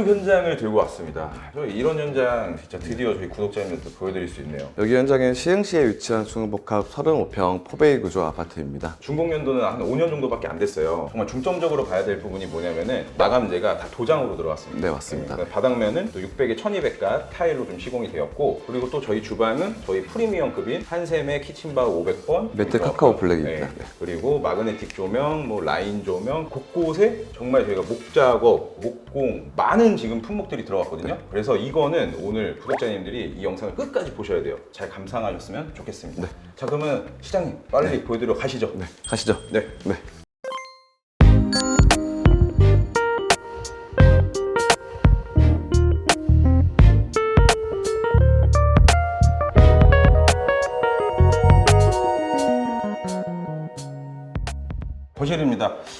역대급 현장을 들고 왔습니다. 저희 이런 현장 진짜 드디어 저희 구독자님들도 보여드릴 수 있네요. 여기 현장은 시흥시에 위치한 중흥복합 35평 포베이 구조 아파트입니다. 준공 연도는 한 5년 정도밖에 안 됐어요. 정말 중점적으로 봐야 될 부분이 뭐냐면은 마감재가 다 도장으로 들어갔습니다. 네, 맞습니다. 그러니까 바닥면은 또 600에 1200가 타일로 좀 시공이 되었고 그리고 또 저희 주방은 저희 프리미엄급인 한샘의 키친바 500번 매트 카카오 블랙입니다. 네. 그리고 마그네틱 조명, 뭐 라인 조명 곳곳에 정말 저희가 목작업, 목공 많은 지금 품목들이 들어갔거든요. 그래서 이거는 오늘 구독자님들이 이 영상을 끝까지 보셔야 돼요. 잘 감상하셨으면 좋겠습니다. 자 그러면 시장님 빨리 보여드려 가시죠. 네, 가시죠. 네. 네.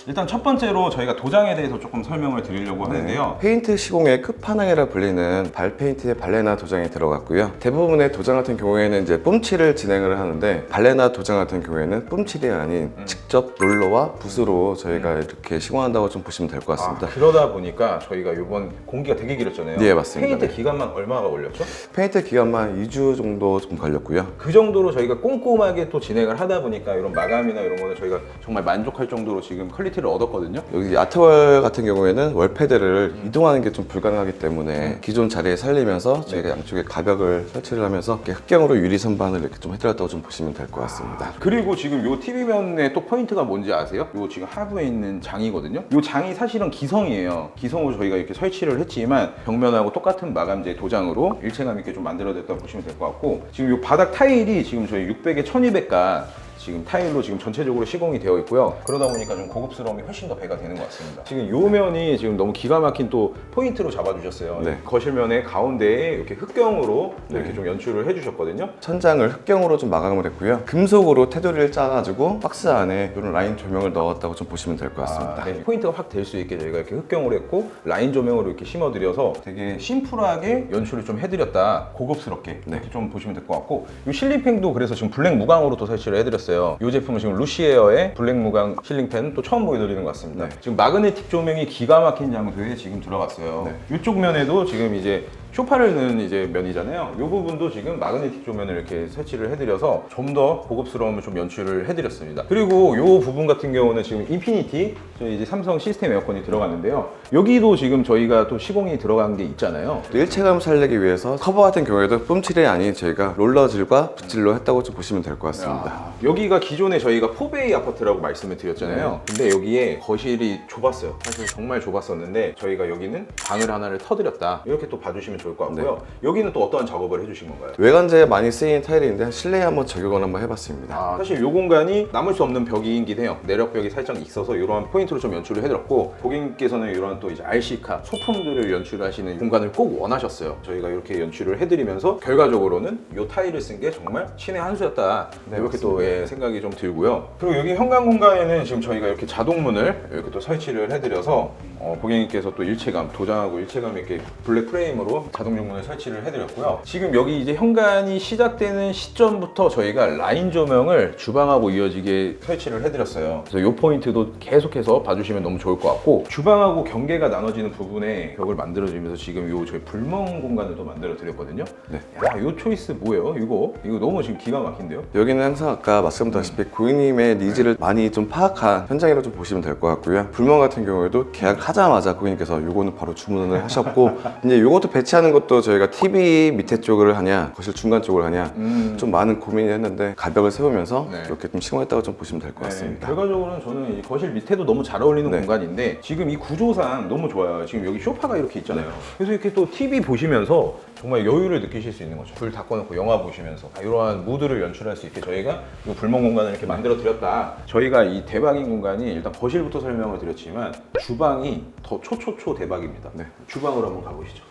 일단 첫 번째로 저희가 도장에 대해서 조금 설명을 드리려고 하는데요. 페인트 시공의 끝판왕이라 불리는 발페인트의 발레나 도장이 들어갔고요. 대부분의 도장 같은 경우에는 이제 뿜칠을 진행을 하는데 발레나 도장 같은 경우에는 뿜칠이 아닌 음. 직접 롤러와 붓으로 저희가 이렇게 시공한다고 좀 보시면 될것 같습니다. 아, 그러다 보니까 저희가 이번 공기가 되게 길었잖아요. 네, 맞습니다. 페인트 네. 기간만 얼마가 걸렸죠? 페인트 기간만 2주 정도 좀 걸렸고요. 그 정도로 저희가 꼼꼼하게 또 진행을 하다 보니까 이런 마감이나 이런 거는 저희가 정말 만족할 정도로 지금 퀄리 티를 얻었거든요. 여기 아트월 같은 경우에는 월패드를 이동하는 게 좀 불가능하기 때문에 기존 자리에 살리면서 저희가 양쪽에 가벽을 설치를 하면서 이렇게 흑경으로 유리 선반을 이렇게 좀 해드렸다고 좀 보시면 될 것 같습니다. 그리고 지금 요 TV면에 또 포인트가 뭔지 아세요? 요 지금 하부에 있는 장이거든요. 요 장이 사실은 기성이에요. 기성으로 저희가 이렇게 설치를 했지만 벽면하고 똑같은 마감재 도장으로 일체감 있게 좀 만들어졌다고 보시면 될 것 같고 지금 요 바닥 타일이 지금 저희 600에 1200가 지금 타일로 지금 전체적으로 시공이 되어 있고요. 그러다 보니까 좀 고급스러움이 훨씬 더 배가 되는 것 같습니다. 지금 요 면이 지금 너무 기가 막힌 또 포인트로 잡아주셨어요. 네. 거실면의 가운데에 이렇게 흑경으로 이렇게 좀 연출을 해주셨거든요. 천장을 흑경으로 좀 마감을 했고요. 금속으로 테두리를 짜가지고 박스 안에 이런 라인 조명을 넣었다고 좀 보시면 될 것 같습니다. 아, 네. 포인트가 확 될 수 있게 저희가 이렇게 흑경으로 했고 라인 조명으로 이렇게 심어드려서 되게 심플하게 연출을 좀 해드렸다 고급스럽게 네. 이렇게 좀 보시면 될 것 같고 이 실링팬도 그래서 지금 블랙 무광으로 또 설치를 해드렸어요 이 제품은 지금 루시에어의 블랙 무광 실링팬 또 처음 보여드리는 것 같습니다 네. 지금 마그네틱 조명이 기가 막힌 장소에 지금 들어갔어요 네. 이쪽 면에도 지금 이제 쇼파를 넣은 이제 면이잖아요. 이 부분도 지금 마그네틱 조면을 이렇게 설치를 해드려서 좀 더 고급스러움을 좀 연출을 해드렸습니다. 그리고 이 부분 같은 경우는 지금 인피니티 저희 이제 삼성 시스템 에어컨이 들어갔는데요. 여기도 지금 저희가 또 시공이 들어간 게 있잖아요. 또 일체감을 살리기 위해서 커버 같은 경우에도 뿜칠이 아닌 저희가 롤러질과 붓질로 했다고 좀 보시면 될 것 같습니다. 야, 여기가 기존에 저희가 포베이 아파트라고 말씀을 드렸잖아요. 근데 여기에 거실이 좁았어요. 사실 정말 좁았었는데 저희가 여기는 방을 하나를 터드렸다. 이렇게 또 봐주시면 좋을 것 같고요. 여기는 또 어떠한 작업을 해주신 건가요? 외관재에 많이 쓰이는 타일인데 실내에 한번 적용을 한번 해봤습니다. 아, 사실 이 공간이 남을 수 없는 벽이긴 해요. 내력벽이 살짝 있어서 이러한 포인트로 좀 연출을 해드렸고 고객님께서는 이러한 또 이제 RC카 소품들을 연출하시는 공간을 꼭 원하셨어요. 저희가 이렇게 연출을 해드리면서 결과적으로는 이 타일을 쓴 게 정말 신의 한 수였다. 네, 이렇게 또 예, 생각이 좀 들고요. 그리고 여기 현관 공간에는 지금 저희가 이렇게 자동문을 이렇게 또 설치를 해드려서 어, 고객님께서 또 일체감, 도장하고 일체감 있게 블랙 프레임으로 자동정문을 설치를 해드렸고요. 지금 여기 이제 현관이 시작되는 시점부터 저희가 라인 조명을 주방하고 이어지게 설치를 해드렸어요. 그래서 이 포인트도 계속해서 봐주시면 너무 좋을 것 같고 주방하고 경계가 나눠지는 부분에 벽을 만들어주면서 지금 이 저희 불멍 공간을 또 만들어 드렸거든요. 네. 야, 이 초이스 뭐예요? 이거 이거 너무 지금 기가 막힌데요? 여기는 항상 아까 말씀드렸다시피 고객님의 니즈를 많이 좀 파악한 현장이라고 좀 보시면 될 것 같고요. 불멍 같은 경우에도 계약하자마자 고객님께서 요거는 바로 주문을 하셨고 이제 요것도 배치 하는 것도 저희가 TV 밑에 쪽을 하냐 거실 중간 쪽을 하냐 음. 좀 많은 고민을 했는데 가벽을 세우면서 네. 이렇게 좀 시공했다고 좀 보시면 될 것 같습니다. 네, 결과적으로는 저는 이 거실 밑에도 너무 잘 어울리는 네. 공간인데 지금 이 구조상 너무 좋아요. 지금 여기 소파가 이렇게 있잖아요. 그래서 이렇게 또 TV 보시면서 정말 여유를 느끼실 수 있는 거죠. 불 다 꺼놓고 영화 보시면서 아, 이러한 무드를 연출할 수 있게 저희가 이 불멍 공간을 이렇게 만들어 드렸다. 저희가 이 대박인 공간이 일단 거실부터 설명을 드렸지만 주방이 더 초초초 대박입니다. 네. 주방으로 한번 가보시죠.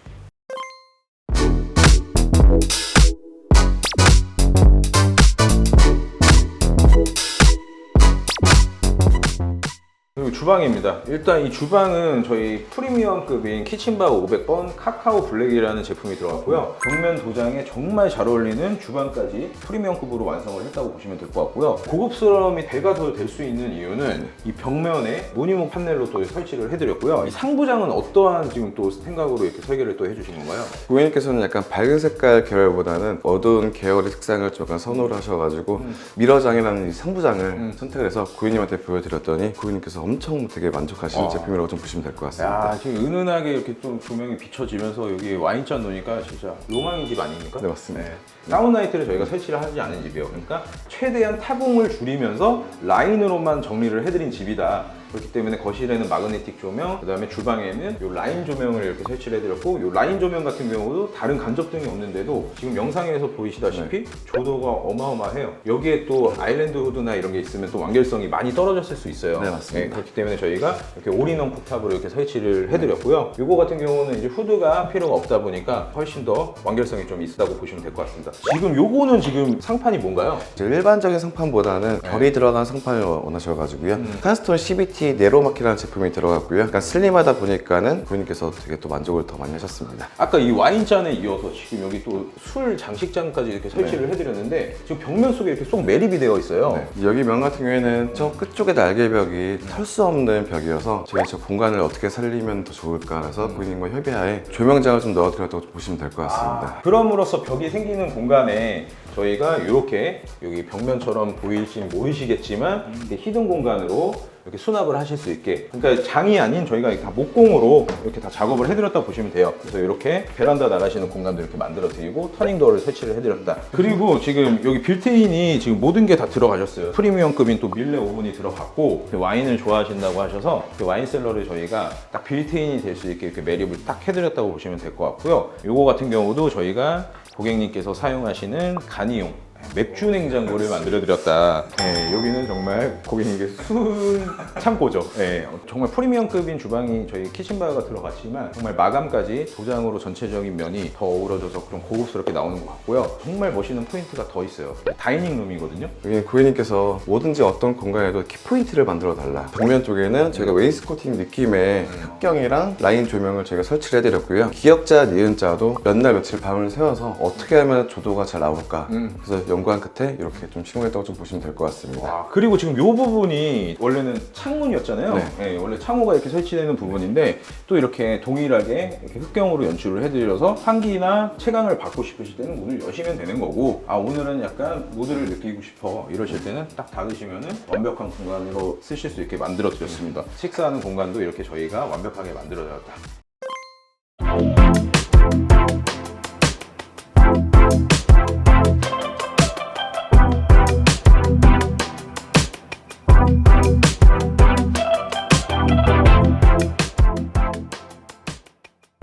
그리고 주방입니다. 일단 이 주방은 저희 프리미엄급인 키친바 500번 카카오 블랙이라는 제품이 들어갔고요. 벽면 도장에 정말 잘 어울리는 주방까지 프리미엄급으로 완성을 했다고 보시면 될 것 같고요. 고급스러움이 배가 더 될 수 있는 이유는 이 벽면에 모니멈 판넬로 또 설치를 해드렸고요. 이 상부장은 어떠한 지금 또 생각으로 이렇게 설계를 또 해주신 건가요? 고객님께서는 약간 밝은 색깔 계열보다는 어두운 계열의 색상을 좀 약간 선호를 하셔가지고 미러장이라는 이 상부장을 음. 선택을 해서 고객님한테 보여드렸더니 고객님께서 엄청 되게 만족하시는 어. 제품이라고 좀 보시면 될 것 같습니다. 야, 지금 은은하게 이렇게 좀 조명이 비춰지면서 여기 와인잔 놓으니까 진짜 로망의 집 아닙니까? 네, 맞습니다. 다운라이트를 저희가 설치를 하지 않은 집이에요. 그러니까 최대한 타공을 줄이면서 라인으로만 정리를 해드린 집이다. 그렇기 때문에 거실에는 마그네틱 조명, 그 다음에 주방에는 이 라인 조명을 이렇게 설치를 해드렸고 이 라인 조명 같은 경우도 다른 간접등이 없는데도 지금 영상에서 보이시다시피 조도가 어마어마해요. 여기에 또 아일랜드 후드나 이런 게 있으면 또 완결성이 많이 떨어졌을 수 있어요. 네, 맞습니다. 그렇기 때문에 저희가 이렇게 올인원 폭탑으로 이렇게 설치를 해드렸고요. 이거 같은 경우는 이제 후드가 필요가 없다 보니까 훨씬 더 완결성이 좀 있다고 보시면 될 것 같습니다. 지금 요거는 지금 상판이 뭔가요? 이제 일반적인 상판보다는 네. 결이 들어간 상판을 원하셔가지고요. 음. 칸스톤 CBT 네로마키라는 제품이 들어갔고요. 약간 슬림하다 보니까는 고객님께서 되게 또 만족을 더 많이 하셨습니다. 아까 이 와인잔에 이어서 지금 여기 또 술 장식장까지 이렇게 설치를 해드렸는데 지금 벽면 속에 이렇게 쏙 매립이 되어 있어요. 네. 여기 면 같은 경우에는 저 끝쪽에 날개벽이 털 수 없는 벽이어서 제가 저 공간을 어떻게 살리면 더 좋을까 해서 음. 고객님과 협의하에 조명장을 좀 넣어드렸다고 보시면 될 것 같습니다. 아, 그럼으로써 벽이 생기는 공간에 저희가 이렇게 여기 벽면처럼 보일지 모르시겠지만 이렇게 히든 공간으로 이렇게 수납을 하실 수 있게. 그러니까 장이 아닌 저희가 다 목공으로 이렇게 다 작업을 해드렸다 보시면 돼요. 그래서 이렇게 베란다 나가시는 공간도 이렇게 만들어 드리고 터닝도어를 설치를 해드렸다. 그리고 지금 여기 빌트인이 지금 모든 게 다 들어가셨어요. 프리미엄급인 또 밀레 오븐이 들어갔고 그 와인을 좋아하신다고 하셔서 그 와인 셀러를 저희가 딱 빌트인이 될 수 있게 이렇게 매립을 딱 해드렸다고 보시면 될 것 같고요. 요거 같은 경우도 저희가 고객님께서 사용하시는 간이용 맥주 냉장고를 만들어 드렸다. 네, 여기는 정말 고객님께 순 창고죠. 네, 정말 프리미엄급인 주방이 저희 키친바가 들어갔지만 정말 마감까지 도장으로 전체적인 면이 더 어우러져서 좀 고급스럽게 나오는 것 같고요. 정말 멋있는 포인트가 더 있어요. 다이닝 룸이거든요. 여기 고객님께서 뭐든지 어떤 공간에도 키포인트를 만들어 달라. 벽면 쪽에는 저희가 웨이스코팅 느낌의 흑경이랑 라인 조명을 저희가 설치를 해드렸고요. 기역자, 니은자도 몇 날 며칠 밤을 새워서 어떻게 하면 조도가 잘 나올까. 음. 그래서 연구한 끝에 이렇게 좀 시공했다고 좀 보시면 될 것 같습니다. 와, 그리고 지금 이 부분이 원래는 창문이었잖아요. 네. 네, 원래 창호가 이렇게 설치되는 부분인데 또 이렇게 동일하게 이렇게 흑경으로 연출을 해드려서 환기나 채광을 받고 싶으실 때는 문을 여시면 되는 거고 아 오늘은 약간 모드를 느끼고 싶어 이러실 때는 딱 닫으시면은 완벽한 공간으로 쓰실 수 있게 만들어 드렸습니다. 식사하는 공간도 이렇게 저희가 완벽하게 만들어 드렸다.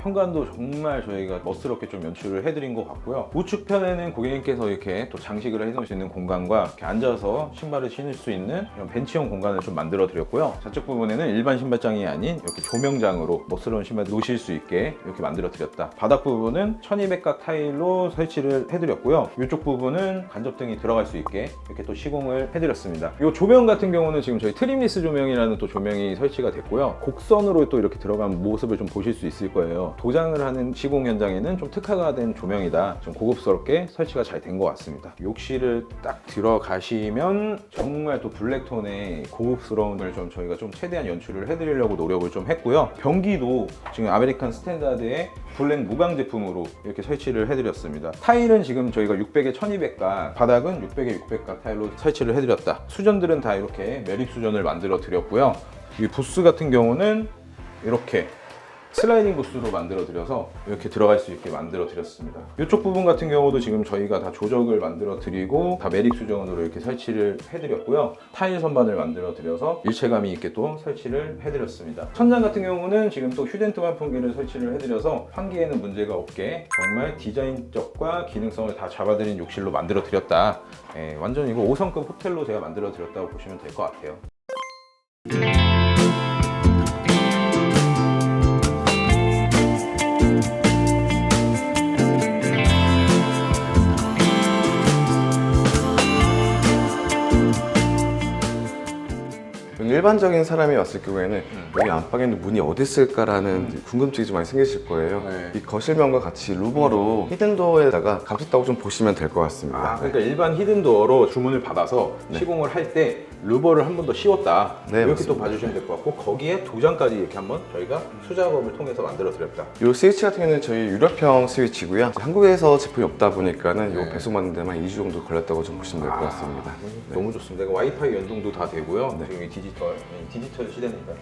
현관도 정말 저희가 멋스럽게 좀 연출을 해드린 것 같고요. 우측편에는 고객님께서 이렇게 또 장식을 해놓을 수 있는 공간과 이렇게 앉아서 신발을 신을 수 있는 이런 벤치형 공간을 좀 만들어 드렸고요. 좌측 부분에는 일반 신발장이 아닌 이렇게 조명장으로 멋스러운 신발 놓으실 수 있게 이렇게 만들어 드렸다. 바닥 부분은 1200각 타일로 설치를 해드렸고요. 이쪽 부분은 간접등이 들어갈 수 있게 이렇게 또 시공을 해드렸습니다. 이 조명 같은 경우는 지금 저희 트림리스 조명이라는 또 조명이 설치가 됐고요. 곡선으로 또 이렇게 들어간 모습을 좀 보실 수 있을 거예요. 도장을 하는 시공 현장에는 좀 특화가 된 조명이다. 좀 고급스럽게 설치가 잘 된 것 같습니다. 욕실을 딱 들어가시면 정말 또 블랙톤의 고급스러움을 좀 저희가 좀 최대한 연출을 해드리려고 노력을 좀 했고요. 변기도 지금 아메리칸 스탠다드의 블랙 무광 제품으로 이렇게 설치를 해드렸습니다. 타일은 지금 저희가 600에 1200각, 바닥은 600에 600각 타일로 설치를 해드렸다. 수전들은 다 이렇게 매립 수전을 만들어 드렸고요. 이 부스 같은 경우는 이렇게 슬라이딩 부스로 만들어 드려서 이렇게 들어갈 수 있게 만들어 드렸습니다. 이쪽 부분 같은 경우도 지금 저희가 다 조적을 만들어 드리고 다 매립 수정으로 이렇게 설치를 해 드렸고요. 타일 선반을 만들어 드려서 일체감이 있게 또 설치를 해 드렸습니다. 천장 같은 경우는 지금 또 휴덴트 환풍기를 설치를 해 드려서 환기에는 문제가 없게 정말 디자인적과 기능성을 다 잡아드린 욕실로 만들어 드렸다. 예, 완전 이거 5성급 호텔로 제가 만들어 드렸다고 보시면 될 것 같아요. 일반적인 사람이 왔을 경우에는 여기 안방에는 문이 어디 있을까라는 궁금증이 좀 많이 생기실 거예요. 네. 이 거실면과 같이 루머로 히든도어에다가 감췄다고 좀 보시면 될 것 같습니다. 아, 그러니까 일반 히든도어로 주문을 받아서 시공을 할 때 루버를 한 번 더 씌웠다. 네, 이렇게. 또 봐주시면 될 것 같고 거기에 도장까지 이렇게 한번 저희가 수작업을 통해서 만들어 드렸다. 이 스위치 같은 경우는 저희 유럽형 스위치고요. 한국에서 제품이 없다 보니까는 네. 이 배송받는 데만 2주 정도 걸렸다고 좀 보시면 될 것 같습니다. 음, 너무 좋습니다. 이거 와이파이 연동도 다 되고요. 지금 이 디지 털, 이 디지털 시대니까.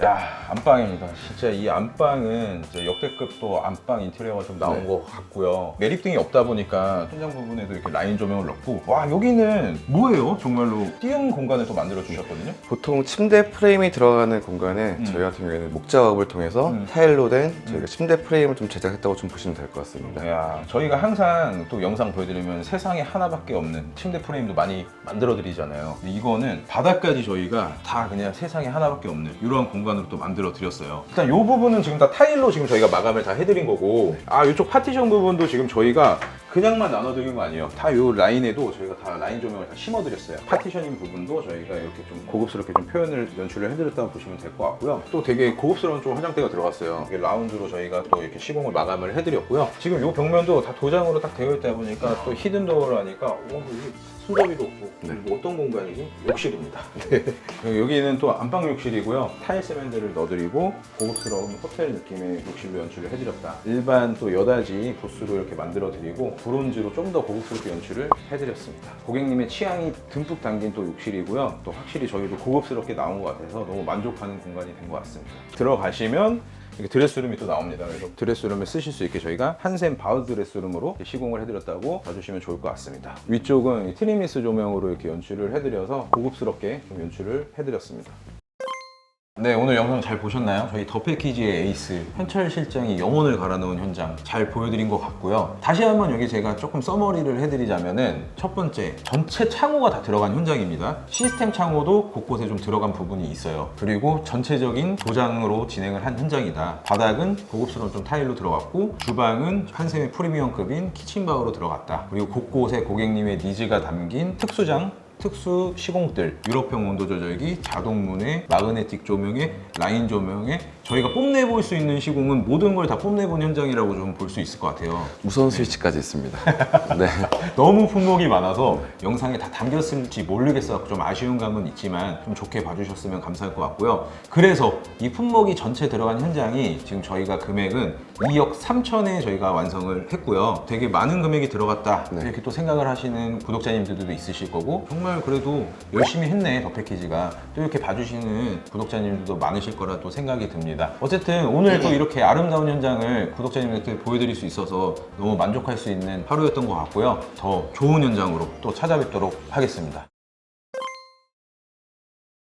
야, 안방입니다. 진짜 이 안방은 이제 역대급 또 안방 인테리어가 좀 나온 네. 것 같고요. 매립등이 없다 보니까 천장 부분에도 이렇게 라인 조명을 넣고 와 여기는 뭐예요? 정말로 띄운 공간을 또 만들어 주셨거든요. 보통 침대 프레임이 들어가는 공간에 음. 저희 같은 경우에는 목 작업을 통해서 음. 타일로 된 저희가 침대 프레임을 좀 제작했다고 좀 보시면 될 것 같습니다. 야, 저희가 항상 또 영상 보여드리면 세상에 하나밖에 없는 침대 프레임도 많이 만들어 드리잖아요. 이거는 바닥까지 저희가 다 그냥 세상에 하나밖에 없는 이러한 공간으로 또 만들어 드렸어요. 일단 이 부분은 지금 다 타일로 지금 저희가 마감을 다 해드린 거고, 아 이쪽 파티션 부분도 지금 저희가 그냥만 나눠드린 거 아니에요. 다 이 라인에도 저희가 다 라인 조명을 다 심어드렸어요. 파티셔닝 부분도 저희가 이렇게 좀 고급스럽게 좀 표현을 연출을 해드렸다고 보시면 될 것 같고요. 또 되게 고급스러운 좀 화장대가 들어갔어요. 이게 라운드로 저희가 또 이렇게 시공을 마감을 해드렸고요. 지금 이 벽면도 다 도장으로 딱 되어 있다 보니까 또 히든도어를 하니까 오, 이 손잡이도 없고 네. 그리고 어떤 공간이지? 욕실입니다. 네. 여기는 또 안방 욕실이고요. 타일 세면대를 넣어드리고 고급스러운 호텔 느낌의 욕실로 연출을 해드렸다. 일반 또 여다지 부스로 이렇게 만들어드리고 브론즈로 좀 더 고급스럽게 연출을 해드렸습니다. 고객님의 취향이 듬뿍 담긴 또 욕실이고요. 또 확실히 저희도 고급스럽게 나온 것 같아서 너무 만족하는 공간이 된 것 같습니다. 들어가시면 이렇게 드레스룸이 또 나옵니다. 그래서 드레스룸에 쓰실 수 있게 저희가 한샘 바우 드레스룸으로 시공을 해드렸다고 봐주시면 좋을 것 같습니다. 위쪽은 이 트리미스 조명으로 이렇게 연출을 해드려서 고급스럽게 좀 연출을 해드렸습니다. 네 오늘 영상 잘 보셨나요? 저희 더 패키지의 에이스 현철 실장이 영혼을 갈아넣은 현장 잘 보여드린 것 같고요. 다시 한번 여기 제가 조금 서머리를 해드리자면은 첫 번째 전체 창호가 다 들어간 현장입니다. 시스템 창호도 곳곳에 좀 들어간 부분이 있어요. 그리고 전체적인 도장으로 진행을 한 현장이다. 바닥은 고급스러운 좀 타일로 들어갔고 주방은 한샘의 프리미엄급인 키친바우로 들어갔다. 그리고 곳곳에 고객님의 니즈가 담긴 특수장 특수 시공들, 유럽형 온도 조절기, 자동문에, 마그네틱 조명에, 라인 조명에 저희가 뽐내볼 수 있는 시공은 모든 걸 다 뽐내본 현장이라고 좀 볼 수 있을 것 같아요. 무선 스위치까지 있습니다. 네. 너무 품목이 많아서 영상에 다 담겼을지 모르겠어 좀 아쉬운 감은 있지만 좀 좋게 봐주셨으면 감사할 것 같고요. 그래서 이 품목이 전체 들어간 현장이 지금 저희가 금액은 2억 3천에 저희가 완성을 했고요. 되게 많은 금액이 들어갔다 네. 이렇게 또 생각을 하시는 구독자님들도 있으실 거고 정말 그래도 열심히 했네 더 패키지가 또 이렇게 봐주시는 구독자님들도 많으실 거라 또 생각이 듭니다. 어쨌든 오늘 또 이렇게 아름다운 현장을 구독자님들께 보여드릴 수 있어서 너무 만족할 수 있는 하루였던 것 같고요. 더 좋은 현장으로 또 찾아뵙도록 하겠습니다.